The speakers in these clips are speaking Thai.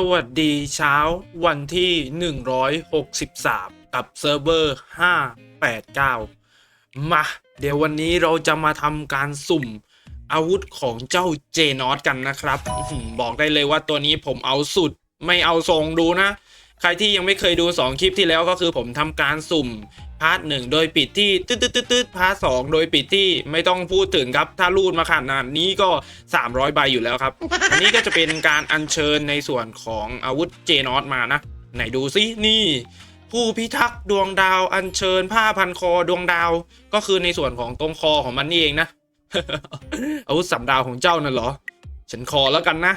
สวัสดีเช้าวันที่ 163 กับเซิร์ฟเวอร์ 589 มา เดี๋ยววันนี้เราจะมาทำการสุ่มอาวุธของเจ้าเจนอสกันนะครับ บอกได้เลยว่าตัวนี้ผมเอาสุด ไม่เอาทรงดูนะ ใครที่ยังไม่เคยดู 2 คลิปที่แล้วก็คือผมทำการสุ่มพาร์ทหนึ่งโดยปิดที่ตืดตืดตืดพาร์ทสองโดยปิดที่ไม่ต้องพูดถึงครับถ้ารูดมาขนาดนี้ก็ 300 ใบอยู่แล้วครับ อันนี้ก็จะเป็นการอัญเชิญในส่วนของอาวุธเจนอสมานะ ไหนดูซินี่ ผู้พิทักษ์ดวงดาวอัญเชิญผ้าพันคอดวงดาว ก็คือในส่วนของตรงคอของมันนี่เองนะอาวุธสามดาวของเจ้านั่นเหรอ ฉันขอแล้วกันนะ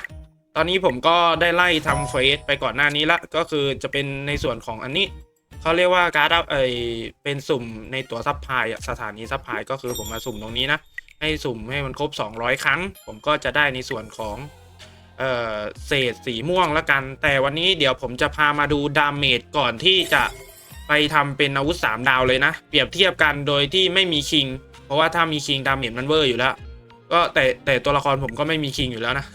ตอนนี้ผมก็ได้ไล่ทำเฟสไปก่อนหน้านี้ละ ก็คือจะเป็นในส่วนของอันนี้เขาเรียกว่าการ์ดเอเป็นสุ่มในตัวซับพลายอะสถานีซับพลายก็คือผมมาสุ่มตรงนี้นะ ให้สุ่มให้มันครบ 200 ครั้ง ผมก็จะได้ในส่วนของเอ่อเศษสีม่วงแล้วกัน แต่วันนี้เดี๋ยวผมจะพามาดูดาเมจก่อนที่จะไปทำเป็นอาวุธ 3 ดาวเลยนะ เปรียบเทียบกันโดยที่ไม่มีคิง เพราะว่าถ้ามีคิงดาเมจมันเวอร์อยู่แล้ว ก็แต่แต่ตัวละครผมก็ไม่มีคิงอยู่แล้วนะ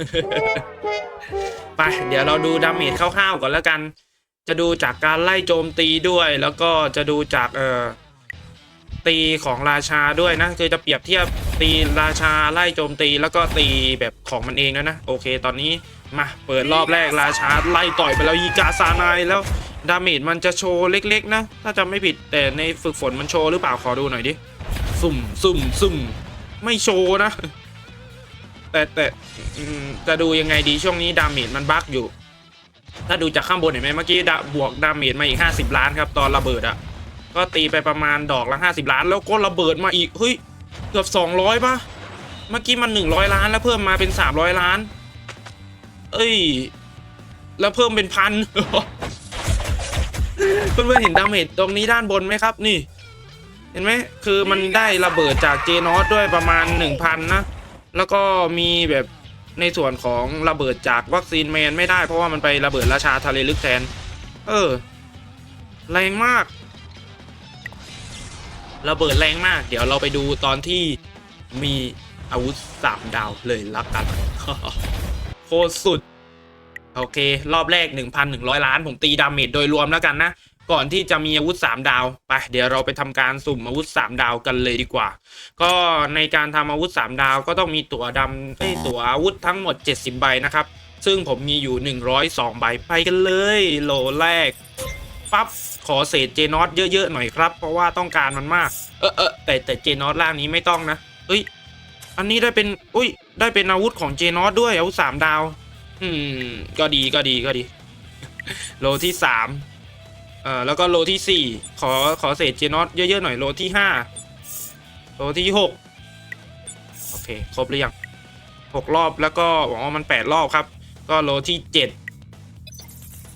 ไป เดี๋ยวเราดูดาเมจคร่าวๆก่อนแล้วกัน จะดูจากการไล่โจมตีด้วย แล้วก็จะดูจากเอ่อตีของราชาด้วยนะ คือจะเปรียบเทียบตีราชาไล่โจมตีแล้วก็ตีแบบของมันเองนะนะ โอเค ตอนนี้มาเปิดรอบแรกราชาไล่ต่อยไปแล้วยีกาซานายแล้วดาเมจมันจะโชว์เล็กๆนะ ถ้าจำไม่ผิดแต่ในฝึกฝนมันโชว์หรือเปล่าขอดูหน่อยดิ สุ่มสุ่มสุ่มไม่โชว์นะ แต่แต่จะดูยังไงดีช่วงนี้ดาเมจมันบั๊กอยู่ ถ้าดูจากข้างบนเห็นไหมเมื่อกี้ดาบวกดาเมจมาอีก 50 ล้านครับ ตอนระเบิดอะก็ตีไปประมาณดอกละ 50 ล้าน แล้วก็ระเบิดมาอีกเฮ้ยเกือบ 200ป่ะเมื่อกี้มัน 100 ล้านแล้วเพิ่มมาเป็น 300 ล้าน เอ้ย แล้วเพิ่มเป็นพันเพื่อนๆเห็นดาเมจตรงนี้ด้านบนไหมครับนี่ เห็นไหมคือมันได้ระเบิดจากเจนอสด้วยประมาณ 1,000 นะ แล้วก็มีแบบในส่วนของระเบิดจากวัคซีนแมนไม่ได้เพราะว่ามันไประเบิดราชาทะเลลึกแทน เออ แรงมาก ระเบิดแรงมาก เดี๋ยวเราไปดูตอนที่มีอาวุธสามดาวเลยละกันโคตรสุด โอเค รอบแรก 1,100 ล้าน ผมตีดาเมจโดยรวมแล้วกันนะ ก่อนที่จะมีอาวุธ 3 ดาว ไป เดี๋ยวเราไปทำการสุ่มอาวุธ 3 ดาวกันเลยดีกว่า ก็ในการทำอาวุธ 3 ดาวก็ต้องมีตั๋วดำเอ้ตั๋วอาวุธทั้งหมด 70 ใบนะครับ ซึ่งผมมีอยู่ 102 ใบไปกันเลยโหลแรกปั๊บขอเศษเจนอสเยอะๆหน่อยครับ เพราะว่าต้องการมันมาก เออเออแต่แต่เจนอสล่างนี้ไม่ต้องนะเอ้ยอันนี้ได้เป็นอุ้ยได้เป็นอาวุธของเจนอสด้วยอาวุธ3ดาว อืม ก็ดีก็ดีก็ดี โลที่สาม เอ่อแล้วก็โลที่สี่ขอขอเศษเจนอสเยอะ ๆ หน่อยโลที่ห้าโลที่หกโอเค ครบหรือยังหกรอบแล้วก็หวังอ๋อมันแปดรอบครับ ก็โลที่เจ็ด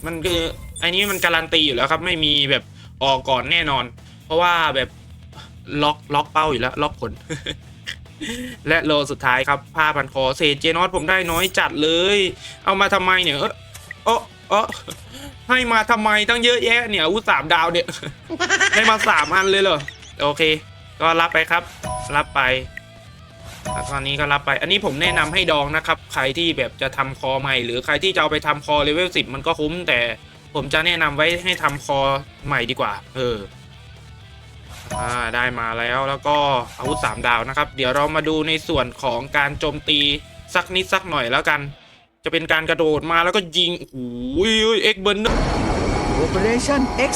มันคือไอ้นี้มันการันตีอยู่แล้วครับ ไม่มีแบบออกก่อนแน่นอน เพราะว่าแบบล็อกล็อกเป้าอยู่แล้ว ล็อกผล และโลสุดท้ายครับผ้าพันคอเศษเจนอสผมได้น้อยจัดเลย เอามาทำไมเนี่ยเออเออ ให้มาทำไมตั้งเยอะแยะเนี่ยอาวุธสามดาวเนี่ย ให้มาสามอันเลยเหรอโอเค ก็รับไปครับ รับไปตอนนี้ก็รับไป อันนี้ผมแนะนำให้ดองนะครับ ใครที่แบบจะทำคอใหม่ หรือใครที่จะเอาไปทำคอเลเวลสิบมันก็คุ้ม แต่ผมจะแนะนำไว้ให้ทำคอใหม่ดีกว่า เอออ่าได้มาแล้วแล้วก็อาวุธ3ดาวนะครับ เดี๋ยวเรามาดูในส่วนของการโจมตีสักนิดสักหน่อยแล้วกัน จะเป็นการกระโดดมาแล้วก็ยิงโอ้ยเอ็กเบิร์น Operation X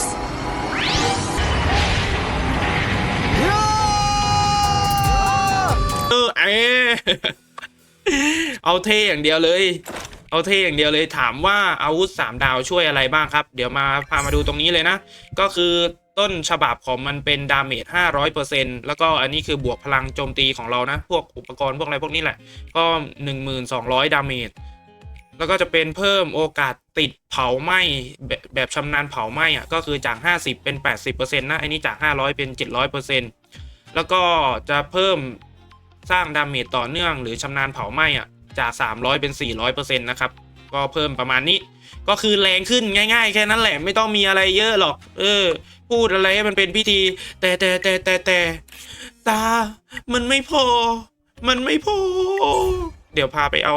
เออเอเอาเท่อย่างเดียวเลย เอาเท่อย่างเดียวเลยถามว่าอาวุธ3ดาวช่วยอะไรบ้างครับ เดี๋ยวมาพามาดูตรงนี้เลยนะ ก็คือต้นฉบับของมันเป็นดาเมจ 500%แล้วก็อันนี้คือบวกพลังโจมตีของเรานะ พวกอุปกรณ์พวกอะไรพวกนี้แหละ ก็ 1200 ดาเมจ แล้วก็จะเป็นเพิ่มโอกาสติดเผาไหม้แบบแบบชำนาญเผาไหม้อะก็คือจาก 50 เป็น 80%นะอันนี้จาก 500 เป็น 700%แล้วก็จะเพิ่มสร้างดาเมจต่อเนื่องหรือชำนาญเผาไหม้อะจาก 300 เป็น 400%นะครับก็เพิ่มประมาณนี้ ก็คือแรงขึ้นง่าย ๆ แค่นั้นแหละไม่ต้องมีอะไรเยอะหรอก เออ พูดอะไรให้มันเป็นพิธี แต่แต่แต่แต่แต่ตา มันไม่พอ มันไม่พอ เดี๋ยวพาไปเอา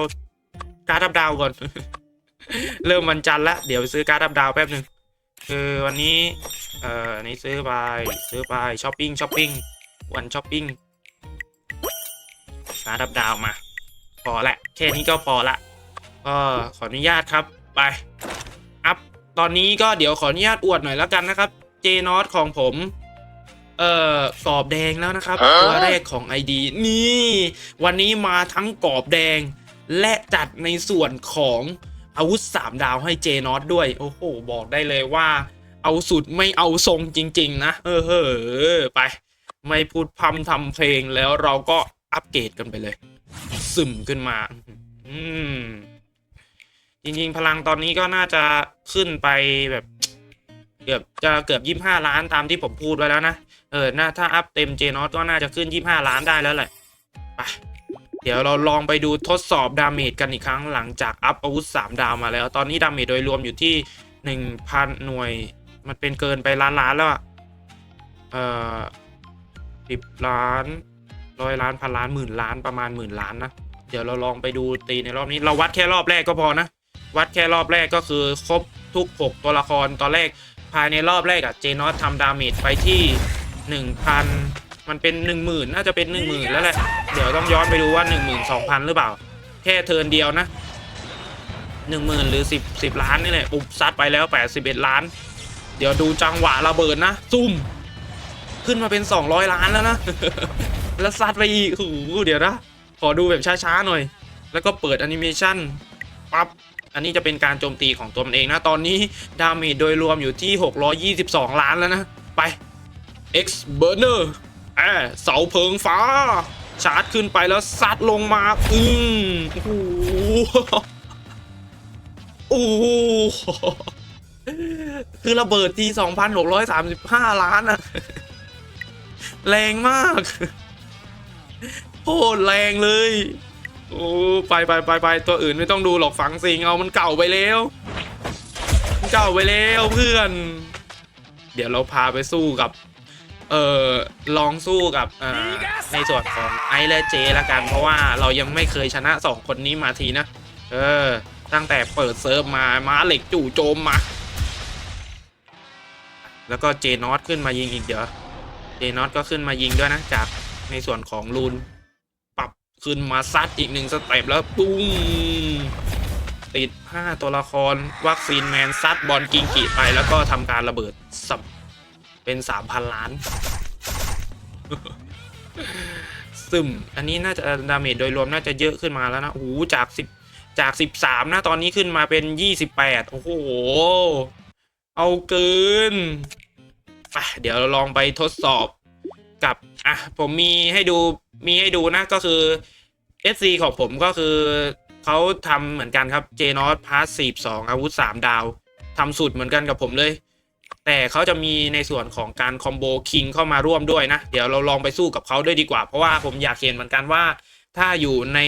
การ์ดดับดาวก่อน เริ่มวันจันทร์ละเดี๋ยวไปซื้อการ์ดดับดาวแป๊บหนึ่งคือวันนี้ เอ่อนี้ซื้อไปซื้อไปช้อปปิ้งช้อปปิ้งวันช้อปปิ้งการ์ดดับดาวมา พอละแค่นี้ก็พอละก็ขออนุญาตครับไปอัพตอนนี้ก็เดี๋ยวขออนุญาตอวดหน่อยแล้วกันนะครับ เจนอตของผม เอ่อกรอบแดงแล้วนะครับ ตัวแรกของ ID นี่ วันนี้มาทั้งกรอบแดง และจัดในส่วนของอาวุธ 3 ดาวให้เจนอตด้วย โอ้โห บอกได้เลยว่า เอาสุดไม่เอาทรงจริง ๆ นะ เออเฮ้อไป ไม่พูดพร่ำทำเพลงแล้วเราก็อัปเกรดกันไปเลย ซึมขึ้นมา อืมจริงๆ พลังตอนนี้ก็น่าจะขึ้นไปแบบ เกือบจะเกือบยี่ห้าล้านตามที่ผมพูดไว้แล้วนะ เออน่าถ้าอัพเต็มเจนอตก็น่าจะขึ้นยี่ห้าล้านได้แล้วแหละ ไป เดี๋ยวเราลองไปดูทดสอบดาเมจกันอีกครั้งหลังจากอัพอาวุธ 3 ดาวมาแล้ว ตอนนี้ดาเมจโดยรวมอยู่ที่ 1,000 หน่วย มันเป็นเกินไปล้านล้านแล้วอะเอ่อสิบล้านร้อยล้านพันล้านหมื่นล้านประมาณหมื่นล้านนะ เดี๋ยวเราลองไปดูตีในรอบนี้ เราวัดแค่รอบแรกก็พอนะ วัดแค่รอบแรกก็คือครบทุก 6 ตัวละครตอนแรกภายในรอบแรกอะเจนอสทำดาเมจไปที่ 1,000 มันเป็น 10,000 น่าจะเป็น 10,000 แล้วแหละ เดี๋ยวต้องย้อนไปดูว่า 12,000 หรือเปล่า แค่เทินเดียวนะ 10,000 หรือ 10 10 ล้านนี่แหละอุบซัดไปแล้ว 81 ล้าน เดี๋ยวดูจังหวะระเบิดนะ ซุ่ม ขึ้นมาเป็น 200 ล้านแล้วนะ แล้วซัดไปอีกโอ้โหเดี๋ยวนะ ขอดูแบบช้าๆหน่อย แล้วก็เปิดแอนิเมชันปั๊บอันนี้จะเป็นการโจมตีของตัวมันเองนะ ตอนนี้ดาเมจโดยรวมอยู่ที่ 622 ล้านแล้วนะ ไป X Burner อ่เสาเพิงฟ้า ชาร์จขึ้นไปแล้วซัดลงมา อืมโอ้โหโอ้โหคือระเบิดที2,635 ล้านอะแรงมากโคตรแรงเลย โอ้ไปไปไปไปตัวอื่นไม่ต้องดูหรอกฝังสิงเอามันเก่าไปแล้วเก่าไปแล้วเพื่อน เดี๋ยวเราพาไปสู้กับ เออลองสู้กับเอ่อในส่วนของไอซ์และเจละกัน เพราะว่าเรายังไม่เคยชนะสองคนนี้มาทีนะ เออ ตั้งแต่เปิดเซิร์ฟมาม้าเหล็กจู่โจมมา แล้วก็เจนอตขึ้นมายิงอีกเดี๋ยวเจนอตก็ขึ้นมายิงด้วยนะ จากในส่วนของรูนปรับขึ้นมาซัดอีกหนึ่งสเต็ปแล้วปุ้งติด 5 ตัวละครวัคซีนแมนซัดบอลกิงกิไปแล้วก็ทำการระเบิดสับ เป็น3,000ล้าน ซึมอันนี้น่าจะดาเมจโดยรวมน่าจะเยอะขึ้นมาแล้วนะโอ้โหจาก10จาก13นะตอนนี้ขึ้นมาเป็น28โอ้โห เอาเกินไปเดี๋ยวเราลองไปทดสอบกับอะผมมีให้ดูมีให้ดูนะก็คือ SC ของผมก็คือเขาทำเหมือนกันครับ j n o t p a s s 42อาวุธ3ดาวทำสุดเหมือนกันกับผมเลย แต่เขาจะมีในส่วนของการคอมโบคิงเข้ามาร่วมด้วยนะ เดี๋ยวเราลองไปสู้กับเขาด้วยดีกว่า เพราะว่าผมอยากเห็นเหมือนกันว่า ถ้าอยู่ใน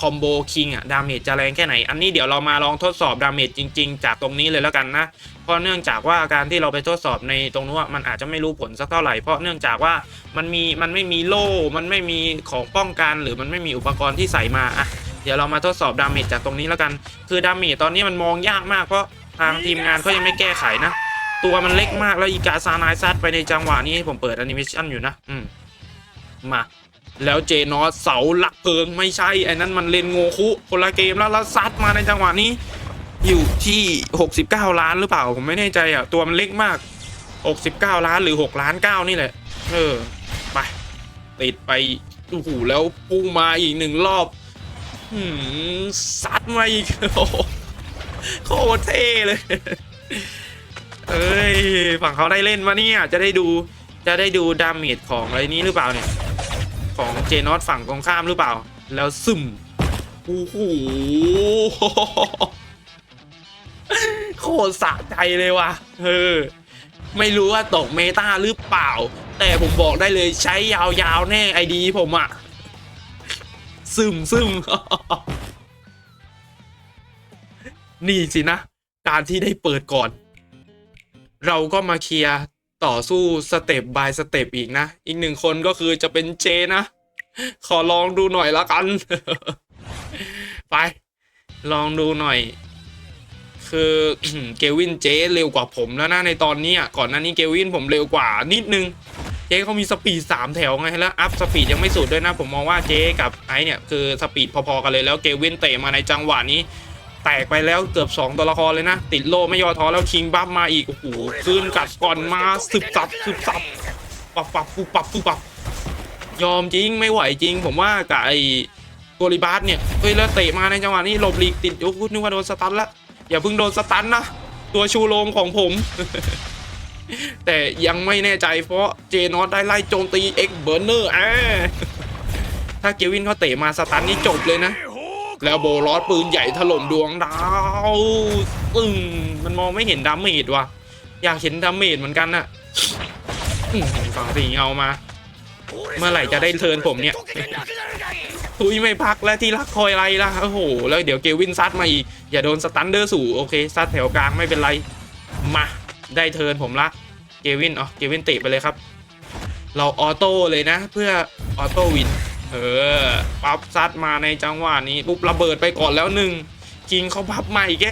คอมโบคิงอะดาเมจจะแรงแค่ไหน อันนี้เดี๋ยวเรามาลองทดสอบดาเมจจริง ๆ จากตรงนี้เลยแล้วกันนะ เพราะเนื่องจากว่าการที่เราไปทดสอบในตรงนู้นมันอาจจะไม่รู้ผลสักเท่าไหร่ เพราะเนื่องจากว่ามันมีมันไม่มีโล่ มันไม่มีของป้องกันหรือมันไม่มีอุปกรณ์ที่ใส่มาอะเดี๋ยวเรามาทดสอบดาเมจจากตรงนี้แล้วกัน คือดาเมจตอนนี้มันมองยากมากเพราะทางทีมงานเขายังไม่แก้ไขนะ ตัวมันเล็กมากแล้วอีกาซานายซัดไปในจังหวะนี้ผมเปิดแอนิเมชันอยู่นะ อืมมา แล้วเจนอสเสาหลักเพลิงไม่ใช่ไอ้นั้นมันเลนโงคุคนละเกมแล้วแล้วซัดมาในจังหวะนี้ อยู่ที่ 69 ล้านหรือเปล่า ผมไม่แน่ใจอะ ตัวมันเล็กมาก 69 ล้านหรือ 6 ล้าน9นี่แหละ เออ ไป ติดไปโอ้โหแล้วพุ่งมาอีกหนึ่งรอบหืมซัดมาอีกโอ้โหโคตรเท่เลย เอ้ย ฝั่งเขาได้เล่นมาเนี่ย จะได้ดู จะได้ดูดาเมจของอะไรนี้หรือเปล่าเนี่ย ของเจนอตฝั่งตรงข้ามหรือเปล่า แล้วซึมโอ้โหโคตรสะใจเลยว่ะ เออ ไม่รู้ว่าตกเมตาหรือเปล่า แต่ผมบอกได้เลยใช้ยาวๆแน่ไอดีผมอะซึมซึมนี่สินะ การที่ได้เปิดก่อน เราก็มาเคลียร์ต่อสู้สเต็ปบายสเต็ปอีกนะ อีกหนึ่งคนก็คือจะเป็นเจนะ ขอลองดูหน่อยละกัน ไป ลองดูหน่อย คือเกวินเจเร็วกว่าผมแล้วนะในตอนนี้ก่อนหน้านี้เกวินผมเร็วกว่านิดนึงเจ๊เขามีสปีดสามแถวไงแล้วอัพสปีดยังไม่สุดด้วยนะ ผมมองว่าเจ๊กับไอเนี่ย คือสปีดพอๆกันเลยแล้วเกวินเตะมาในจังหวะนี้ แตกไปแล้วเกือบ 2 ตัวละครเลยนะ ติดโล่ไม่ย่อท้อแล้วคิงบัฟมาอีก โอ้โหคืนกัดก่อนมาสึบสับสึบสับปับปับปุบปับปุบปับ ยอมจริงไม่ไหวจริง ผมว่ากับไอ้โกลิบาสเนี่ยเฮ้ยแล้วเตะมาในจังหวะนี้หลบหลีกติดโอ้โหนึกว่าโดนสตันละอย่าเพิ่งโดนสตันนะตัวชูโรงของผม แต่ยังไม่แน่ใจเพราะเจนอตได้ไล่โจมตีเอ็กเบอร์เนอร์อ่าถ้าเกวินเขาเตะมาสตันนี่จบเลยนะ แล้วโบลอสปืนใหญ่ถล่มดวงดาวปึ้งมันมองไม่เห็นดาเมจว่ะ อยากเห็นดาเมจเหมือนกันน่ะฝั่งสีเอามา เมื่อไหร่จะได้เทิร์นผมเนี่ยทุยไม่พักและที่รักคอยไรล่ะโอ้โห แล้วเดี๋ยวเกวินซัดมาอีก อย่าโดนสตันเดอร์สู่โอเคซัดแถวกลางไม่เป็นไร มาได้เทิร์นผมละเกวินอ๋อเกวินเตะไปเลยครับ เราออโต้เลยนะ เพื่อออโต้วิน เออปั๊บซัดมาในจังหวะนี้ปุ๊บระเบิดไปก่อนแล้วหนึ่งจริงเขาพับใหม่แก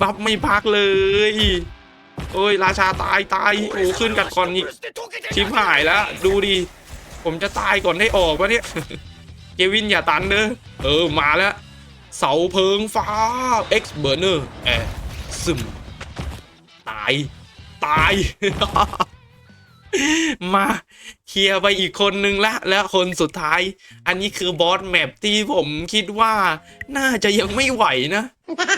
บัฟไม่พักเลยโอ้ยราชาตายตายโอ้ขึ้นกัดก่อนอีกชิบหายแล้ว ดูดิผมจะตายก่อนได้ออกวะเนี่ยเกวินอย่าตันเด้อเออมาแล้วเสาเพิงฟ้า X Burner แอซึมตาย ตาย มาเคลียร์ไปอีกคนนึงละ และคนสุดท้าย อันนี้คือบอสแมปที่ผมคิดว่าน่าจะยังไม่ไหวนะ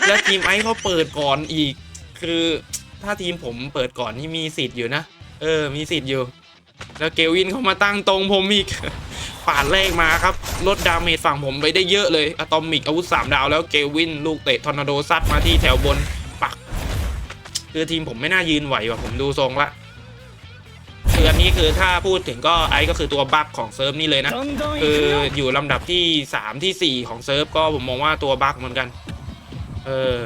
และทีมไอซ์เขาเปิดก่อนอีก คือถ้าทีมผมเปิดก่อนนี่มีสิทธิ์อยู่นะ เออ มีสิทธิ์อยู่ แล้วเกวินเขามาตั้งตรงผมอีกปาดแรกมาครับลดดาเมจฝั่งผมไปได้เยอะเลยอะตอมิกอาวุธ3ดาวแล้วเกวินลูกเตะทอร์นาโดซัดมาที่แถวบนปัก คือทีมผมไม่น่ายืนไหวว่ะผมดูทรงละ นี้คือถ้าพูดถึงก็ไอซ์ก็คือตัวบั๊กของเซิร์ฟนี่เลยนะ คืออยู่ลำดับที่ 3 ทีสี่4 ของเซิร์ฟก็ผมมองว่าตัวบั๊กเหมือนกัน เออ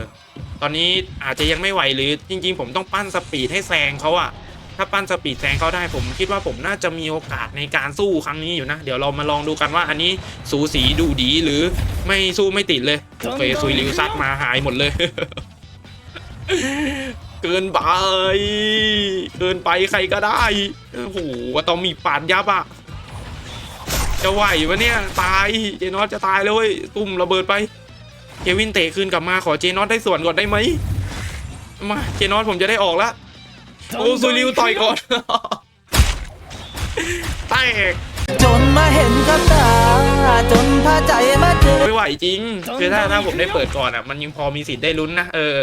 ตอนนี้อาจจะยังไม่ไหวหรือจริง ๆ ผมต้องปั้นสปีดให้แซงเขาอะถ้าปั้นสปีดแซงเขาได้ผมคิดว่าผมน่าจะมีโอกาสในการสู้ครั้งนี้อยู่นะ เดี๋ยวเรามาลองดูกันว่าอันนี้สูสีดูดีหรือไม่สู้ไม่ติดเลยโอเคซุยลิวซัดมาหายหมดเลย เกินไป เกินไปใครก็ได้ โอ้โหว่าต้องมีปาดยับอะจะไหววะเนี่ย ตาย เจนอสจะตายแล้วเว้ยตุ้มระเบิดไป เควินเตะคืนกลับมาขอเจนอสได้ส่วนก่อนได้ไหม มา เจนอสผมจะได้ออกแล้วโอ้ซูริวต่อยก่อนแตกจนมาเห็นกับตาจนพาใจมาเจอไม่ไหวจริง คือถ้าถ้าผมได้เปิดก่อนอะ มันยังพอมีสิทธิ์ได้ลุ้นนะ เออ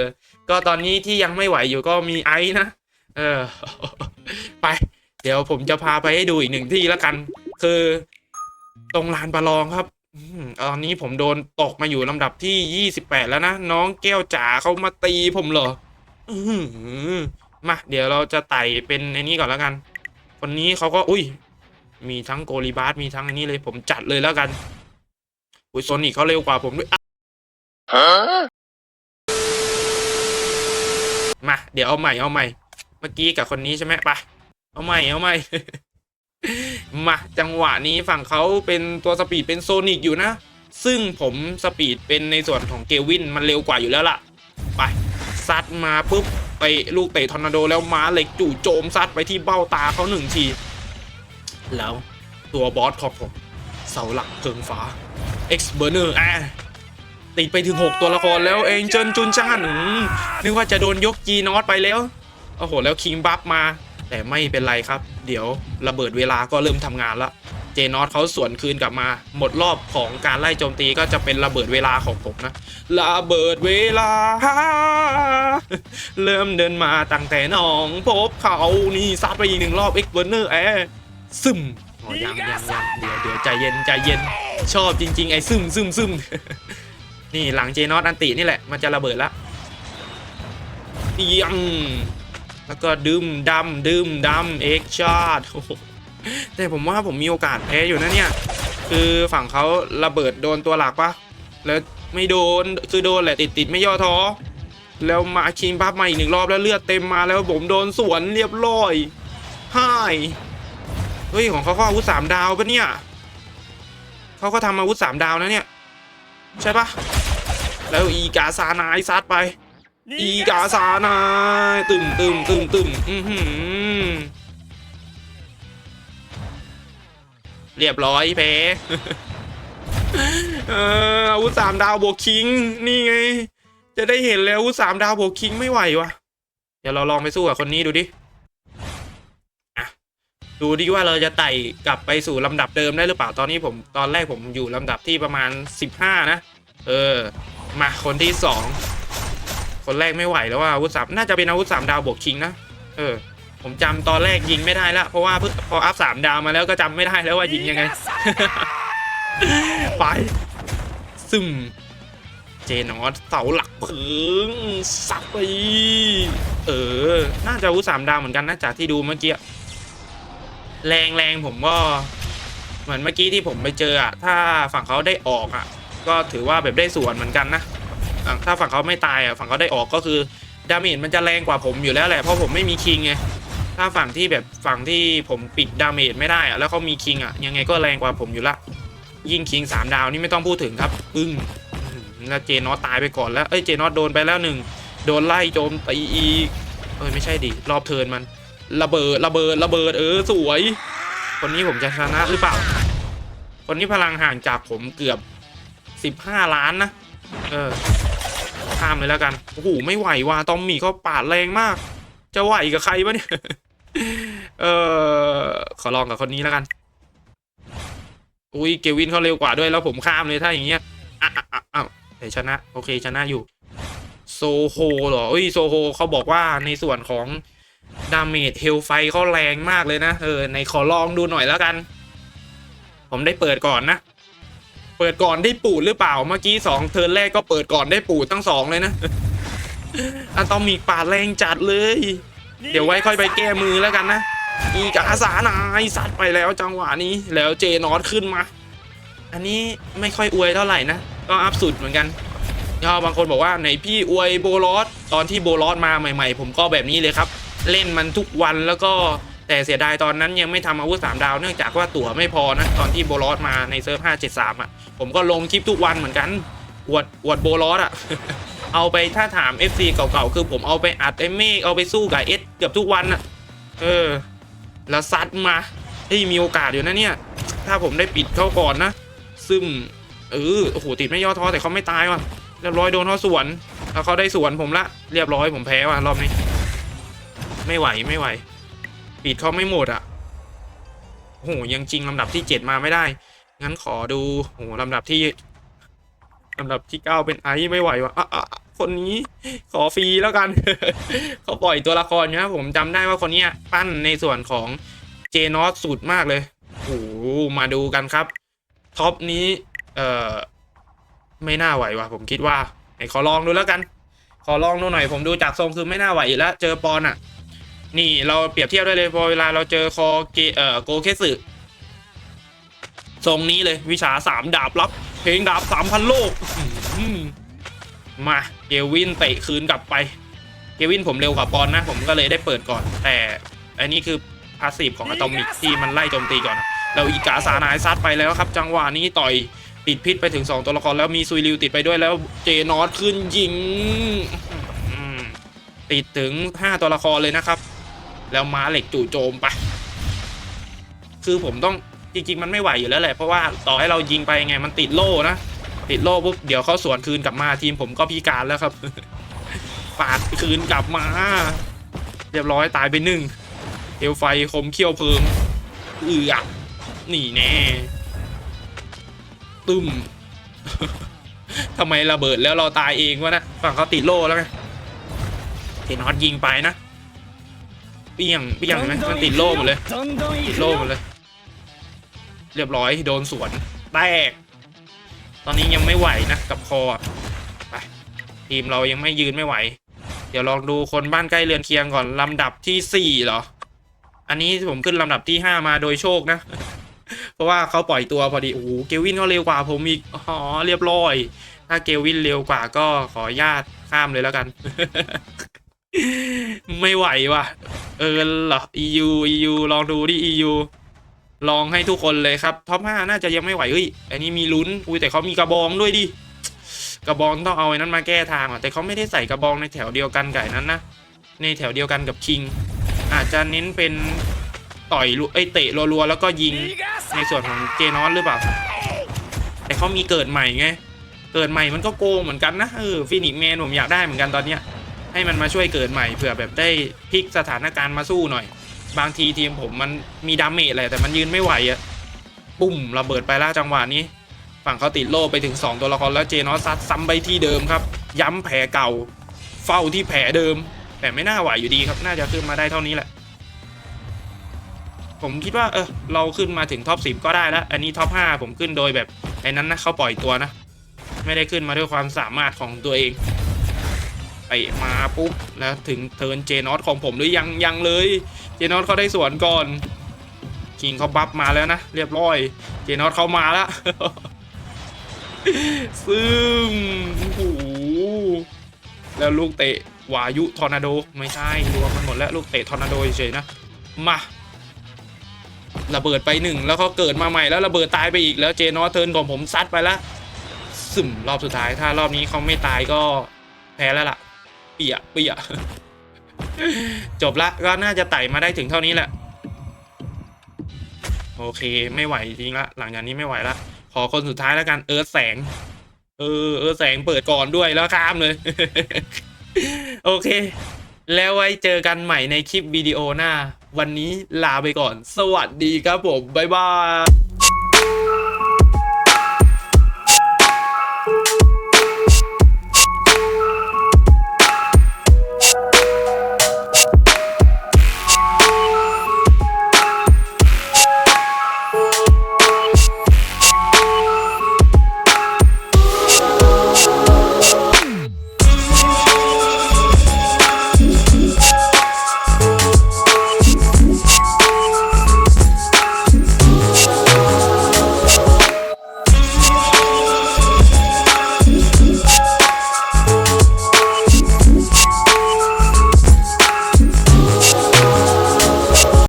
ก็ตอนนี้ที่ยังไม่ไหวอยู่ก็มีไอซ์นะ เออ ไป เดี๋ยวผมจะพาไปให้ดูอีกหนึ่งที่แล้วกัน คือตรงลานประลองครับตอนนี้ผมโดนตกมาอยู่ลำดับที่ 28 แล้วนะ น้องแก้วจ๋าเขามาตีผมเหรอมาเดี๋ยวเราจะไต่เป็นไอ้นี้ก่อนแล้วกัน คนนี้เขาก็อุ้ย มีทั้งโกลิบาสมีทั้งอันนี้เลยผมจัดเลยแล้วกัน อุ้ยโซนิกเขาเร็วกว่าผมด้วย มาเดี๋ยวเอาใหม่เอาใหม่ เมื่อกี้กับคนนี้ใช่ไหมไปเอาใหม่เอาใหม่มาจังหวะนี้ฝั่งเขาเป็นตัวสปีดเป็นโซนิกอยู่นะ ซึ่งผมสปีดเป็นในส่วนของเกวินมันเร็วกว่าอยู่แล้วล่ะ ไปซัดมาปุ๊บไปลูกเตะทอร์นาโดแล้วม้าเหล็กจู่โจมซัดไปที่เบ้าตาเขาหนึ่งที แล้วตัวบอสของผม เสาหลักเพิงฟ้า X Burner อะ ติดไปถึง 6 ตัวละครแล้วเองเจินจุนจ้านอืมนึกว่าจะโดนยกจีนอตไปแล้วโอ้โหแล้วคิงบัฟมา แต่ไม่เป็นไรครับ เดี๋ยวระเบิดเวลาก็เริ่มทำงานละเจนอตเขาสวนคืนกลับมา หมดรอบของการไล่โจมตีก็จะเป็นระเบิดเวลาของผมนะ ระเบิดเวลา เริ่มเดินมาตั้งแต่น้องพบเขานี่ซัดไปอีกหนึ่งรอบ X Burner แอซึมอ๋อยังยังยังเดี๋ยวเดี๋ยวใจเย็นใจเย็น ชอบจริง ๆ ไอ้ซึมซึมซึม นี่หลังเจนอตอันตินี่แหละ มันจะระเบิดละเอียงแล้วก็ดื่มดำดื่มดำเอ็กชาร์ดแต่ผมว่าผมมีโอกาสแพ้อยู่นะเนี่ย คือฝั่งเขาระเบิดโดนตัวหลักปะแล้วไม่โดนคือโดนแหละติดติดไม่ย่อท้อแล้วมาคิงบัฟมาอีกหนึ่งรอบแล้วเลือดเต็มมาแล้วผมโดนสวนเรียบร้อยฮ่ายเฮ้ยของเขาก็อาวุธสามดาวปะเนี่ยเขาก็ทำอาวุธสามดาวนะเนี่ย ใช่ปะแล้วอีกาซานายซัดไป อีกาซานายตึมตึมตึมตึมอือหือเรียบร้อยเพเอาวุธสามดาวบวกคิง นี่ไง จะได้เห็นแล้วอาวุธสามดาวบวกคิงไม่ไหววะเดี๋ยวเราลองไปสู้กับคนนี้ดูดิ ดูดิว่าเราจะไต่กลับไปสู่ลำดับเดิมได้หรือเปล่าตอนนี้ผมตอนแรกผมอยู่ลำดับที่ประมาณสิบห้านะ เออ มาคนที่สองคนแรกไม่ไหวแล้วว่าอาวุธสามน่าจะเป็นอาวุธสามดาวบวกคิงนะเออ ผมจำตอนแรกยิงไม่ได้ละเพราะว่าพิ่งพออัพสามดาวมาแล้วก็จำไม่ได้แล้วว่ายิงยังไง ไปซึมเจนอสเสาหลักเพิงสับไปเออ น่าจะอาวุธสามดาวเหมือนกันนะจากที่ดูเมื่อกี้ แรงแรงผมก็เหมือนเมื่อกี้ที่ผมไปเจออะถ้าฝั่งเขาได้ออกอะก็ถือว่าแบบได้ส่วนเหมือนกันนะถ้าฝั่งเขาไม่ตายอะฝั่งเขาได้ออกก็คือดาเมจมันจะแรงกว่าผมอยู่แล้วแหละเพราะผมไม่มีคิงไงถ้าฝั่งที่แบบฝั่งที่ผมปิดดาเมจไม่ได้อะแล้วเขามีคิงอะยังไงก็แรงกว่าผมอยู่ละยิ่งคิงสามดาวนี่ไม่ต้องพูดถึงครับปึ้งแล้วเจนอสตายไปก่อนแล้วเอ้ยเจนอสโดนไปแล้วหนึ่งโดนไล่โจมตีอีกเอ้ยไม่ใช่ดิรอบเทินมัน ระเบิดระเบิดระเบิดเออสวย คนนี้ผมจะชนะหรือเปล่า คนนี้พลังห่างจากผมเกือบสิบห้าล้านนะ เออข้ามเลยแล้วกันโอ้โหไม่ไหวว่ะตอมมี่เขาปาดแรงมาก จะไหวกับใครวะเนี่ยเออขอลองกับคนนี้แล้วกันอุ้ยเกวินเขาเร็วกว่าด้วยแล้วผมข้ามเลยถ้าอย่างเงี้ยอะอะอะอ้าวแต่ชนะ โอเคชนะอยู่ โซโฮเหรอเอ้ยโซโฮเขาบอกว่าในส่วนของ ดาเมจเฮลไฟเขาแรงมากเลยนะ เออ ในขอลองดูหน่อยแล้วกัน ผมได้เปิดก่อนนะ เปิดก่อนได้ปูดหรือเปล่า เมื่อกี้สองเทิร์นแรกก็เปิดก่อนได้ปูดทั้งสองเลยนะอะตอมิกปาดแรงจัดเลย เดี๋ยวไว้ค่อยไปแก้มือแล้วกันนะ อีกาสานายสัตว์ไปแล้วจังหวะนี้ แล้วเจนอตขึ้นมา อันนี้ไม่ค่อยอวยเท่าไหร่นะ ก็อัพสุดเหมือนกันก็บางคนบอกว่าไหนพี่อวยโบลอสตอนที่โบลอสมาใหม่ ๆ ผมก็แบบนี้เลยครับ เล่นมันทุกวันแล้วก็แต่เสียดายตอนนั้นยังไม่ทำอาวุธสามดาวเนื่องจากว่าตั๋วไม่พอนะตอนที่โบลอสมาในเซิร์ฟ573อะผมก็ลงคลิปทุกวันเหมือนกันอวดอวดโบลอสอะเอาไปถ้าถาม FC เก่าๆคือผมเอาไปอัดไอ้เมฆเอาไปสู้กับเอสเกือบทุกวันอะเออ แล้วซัดมาเฮ้ยมีโอกาสอยู่นะเนี่ย ถ้าผมได้ปิดเขาก่อนนะ ซึ่งเออโอ้โหติดไม่ย่อท้อแต่เขาไม่ตายว่ะเรียบร้อยโดนเขาสวนแล้วเขาได้สวนผมละเรียบร้อยผมแพ้ว่ะรอบนี้ ไม่ไหวไม่ไหวปิดเขาไม่หมดอะโอ้โหยังจริงลำดับที่เจ็ดมาไม่ได้ งั้นขอดูโอ้โหลำดับที่ลำดับที่เก้าเป็นไอซ์ไม่ไหวว่ะอะอะคนนี้ขอฟรีแล้วกัน เขาปล่อยตัวละครนะผมจำได้ว่าคนนี้ปั้นในส่วนของเจนอสสุดมากเลยโอ้โหมาดูกันครับ ท็อปนี้ เอ่อ ไม่น่าไหวว่ะผมคิดว่าไหนขอลองดูแล้วกัน ขอลองดูหน่อยผมดูจากทรงคือไม่น่าไหวแล้ว เจอปอนอะ นี่เราเปรียบเทียบได้เลยพอเวลาเราเจอคอเกเอ่อโกเคสึทรงนี้เลยวิชาสามดาบลับ เพลงดาบสามพันโลกมาเกวินเตะคืนกลับไป เกวินผมเร็วกว่าปอนนะ ผมก็เลยได้เปิดก่อน แต่อันนี้คือพาสซีฟของอะตอมิกที่มันไล่โจมตีก่อนอะแล้วอีกาสานายซัดไปแล้วครับ จังหวะนี้ต่อยติดพิษไปถึง 2 ตัวละครแล้วมีซุยริวติดไปด้วยแล้วเจนอสขึ้นยิงติดถึง 5 ตัวละครเลยนะครับ แล้วม้าเหล็กจู่โจมไป คือผมต้องจริงๆมันไม่ไหวอยู่แล้วแหละเพราะว่าต่อให้เรายิงไปไงมันติดโล่นะติดโล่ปุ๊บเดี๋ยวเขาสวนคืนกลับมาทีมผมก็พิการแล้วครับปาดคืนกลับมา เรียบร้อยตายไปหนึ่งเอวไฟคมเขี้ยวเพิงเอือกนี่แน่ ตึมทำไมระเบิดแล้วเราตายเองวะนะฝั่งเขาติดโล่แล้วไงเทนอตยิงไปนะ เปี้ยงเปี้ยงเห็นไหมมันติดโล่หมดเลยติดโล่หมดเลย เรียบร้อยโดนสวนแตกตอนนี้ยังไม่ไหวนะกับคอไปทีมเรายังไม่ยืนไม่ไหว เดี๋ยวลองดูคนบ้านใกล้เรือนเคียงก่อนลำดับที่สี่เหรอ อันนี้ผมขึ้นลำดับที่ห้ามาโดยโชคนะ เพราะว่าเขาปล่อยตัวพอดีโอ้โหเกวินเขาเร็วกว่า ผมอีกอ๋อเรียบร้อย ถ้าเกวินเร็วกว่าก็ขออนุญาตข้ามเลยแล้วกัน ไม่ไหวว่ะ เออเหรอ EU EU ลองดูดิ EU ลองให้ทุกคนเลยครับท็อปห้าน่าจะยังไม่ไหวเฮ้ยอันนี้มีลุ้นอุ้ยแต่เขามีกระบองด้วยดิกระบองต้องเอาไอ้นั้นมาแก้ทางอะแต่เขาไม่ได้ใส่กระบองในแถวเดียวกันกับไอ้นั้นนะในแถวเดียวกันกับคิง อาจจะเน้นเป็นต่อยลุไอเตะรัวๆแล้วก็ยิงในส่วนของเจนอสหรือเปล่า แต่เขามีเกิดใหม่ไงเกิดใหม่มันก็โกงเหมือนกันนะเออฟินิกแมนผมอยากได้เหมือนกันตอนเนี้ย ให้มันมาช่วยเกิดใหม่เผื่อแบบได้พลิกสถานการณ์มาสู้หน่อย บางทีทีมผมมันมีดาเมจแหละแต่มันยืนไม่ไหวอะปุ้มระเบิดไปล้วจังหวะนี้ ฝั่งเขาติดโล่ไปถึง 2 ตัวละครแล้วเจนอสซัดซ้ำไปที่เดิมครับ ย้ำแผลเก่า เฝ้าที่แผลเดิม แต่ไม่น่าไหวอยู่ดีครับ น่าจะขึ้นมาได้เท่านี้แหละ ผมคิดว่าเออเราขึ้นมาถึงท็อป10 ก็ได้แล้ว อันนี้ท็อป5ผมขึ้นโดยแบบไอ้นั้นนะเขาปล่อยตัวนะ ไม่ได้ขึ้นมาด้วยความสามารถของตัวเอง ไปมาปุ๊บแล้วถึงเทิร์นเจนอสของผมหรือยังยังเลย เจนอสเขาได้สวนก่อนคิงเขาบัฟมาแล้วนะ เรียบร้อย เจนอสเขามาแล้วซึ่งโอ้โหแล้วลูกเตะวายุทอร์นาโดไม่ใช่รวมมันหมดแล้วลูกเตะทอร์นาโดเฉยๆนะมาระเบิดไปหนึ่งแล้วเขาเกิดมาใหม่แล้วระเบิดตายไปอีกแล้วเจนอสเทิร์นของผมซัดไปแล้วซึมรอบสุดท้ายถ้ารอบนี้เขาไม่ตายก็แพ้แล้วล่ะ เปียเปียจบละก็น่าจะไต่มาได้ถึงเท่านี้แหละ โอเคไม่ไหวจริงละ หลังจากนี้ไม่ไหวละขอคนสุดท้ายแล้วกันเอิร์ธแสง เออเอิร์ธแสงเปิดก่อนด้วยแล้วข้ามเลย โอเค แล้วไว้เจอกันใหม่ในคลิปวิดีโอหน้า วันนี้ลาไปก่อน สวัสดีครับผม บ๊ายบาย